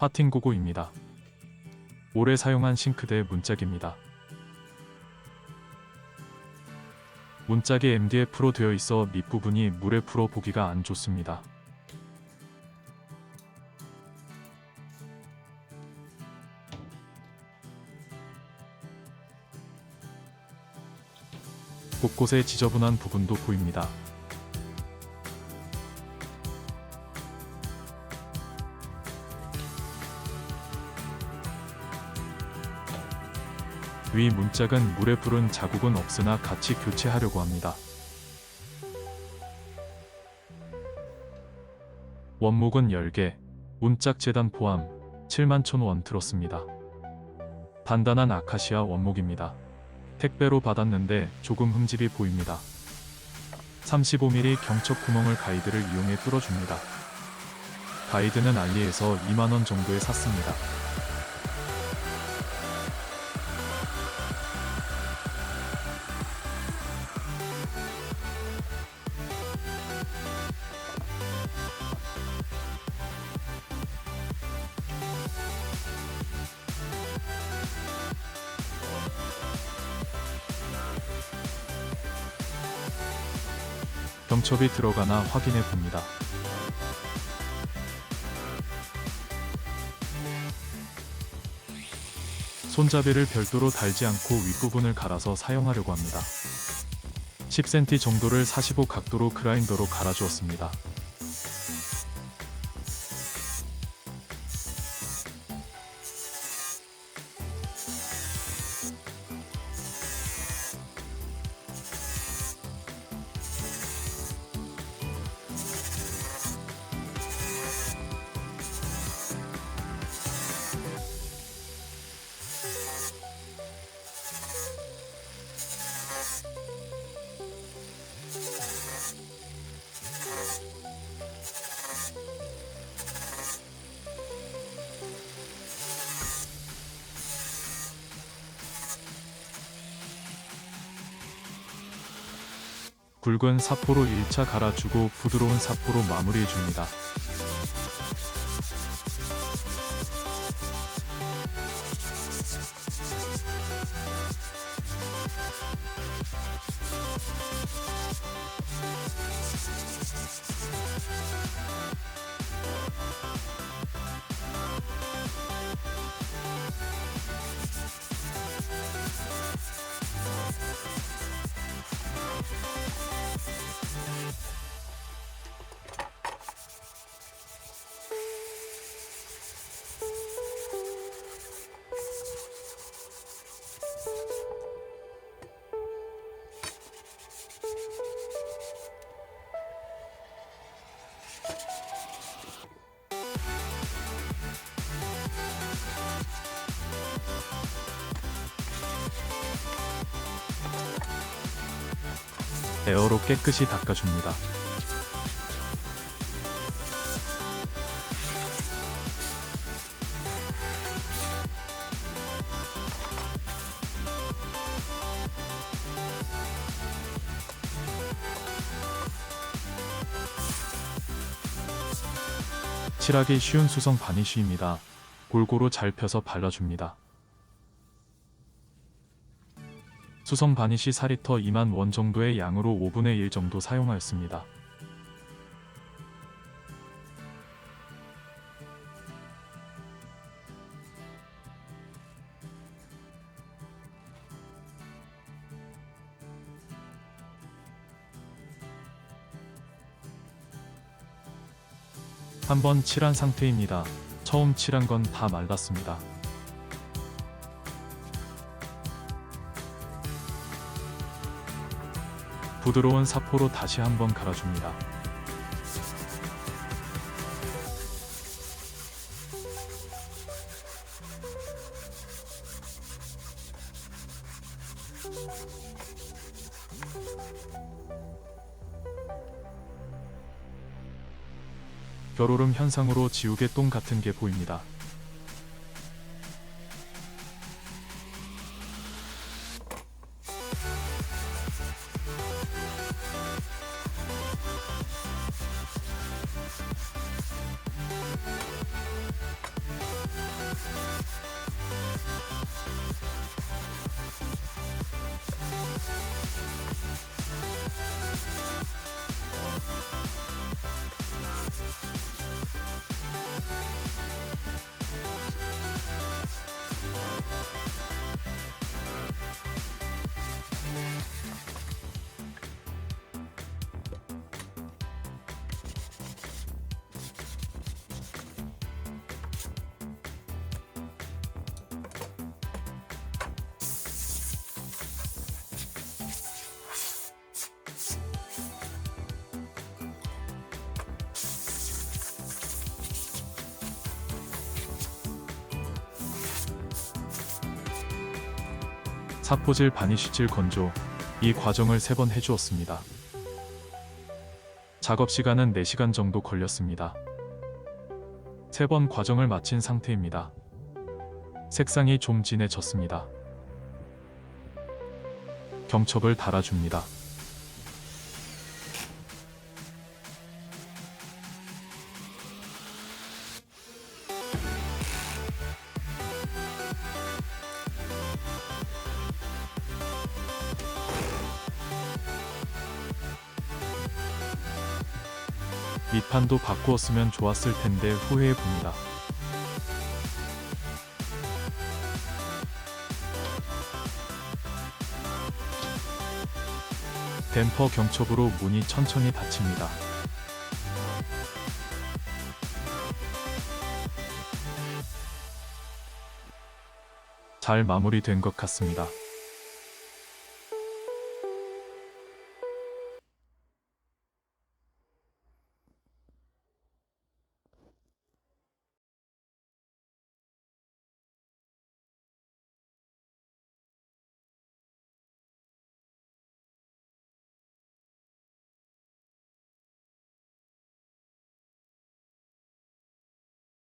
파팅고고입니다. 오래 사용한 싱크대 문짝입니다. 문짝이 MDF로 되어 있어 밑부분이 물에 풀어 보기가 안 좋습니다. 곳곳에 지저분한 부분도 보입니다. 위 문짝은 물에 부른 자국은 없으나 같이 교체하려고 합니다. 원목은 10개, 문짝 재단 포함 7만 천 원 들었습니다. 단단한 아카시아 원목입니다. 택배로 받았는데 조금 흠집이 보입니다. 35mm 경첩 구멍을 가이드를 이용해 뚫어줍니다. 가이드는 알리에서 2만원 정도에 샀습니다. 경첩이 들어가나 확인해 봅니다. 손잡이를 별도로 달지 않고 윗부분을 갈아서 사용하려고 합니다. 10cm 정도를 45 각도로 그라인더로 갈아주었습니다. 굵은 사포로 1차 갈아주고 부드러운 사포로 마무리해줍니다. 에어로 깨끗이 닦아줍니다. 칠하기 쉬운 수성 바니쉬입니다. 골고루 잘 펴서 발라줍니다. 수성 바니쉬 4리터 2만 원 정도의 양으로 5분의 1 정도 사용하였습니다. 한번 칠한 상태입니다. 처음 칠한 건 다 말랐습니다. 부드러운 사포로 다시 한번 갈아줍니다. 결오름 현상으로 지우개 똥 같은 게 보입니다. 사포질 바니쉬질 건조 이 과정을 세 번 해주었습니다. 작업 시간은 4시간 정도 걸렸습니다. 세 번 과정을 마친 상태입니다. 색상이 좀 진해졌습니다. 경첩을 달아줍니다. 밑판도 바꾸었으면 좋았을 텐데 후회해 봅니다. 댐퍼 경첩으로 문이 천천히 닫힙니다. 잘 마무리된 것 같습니다.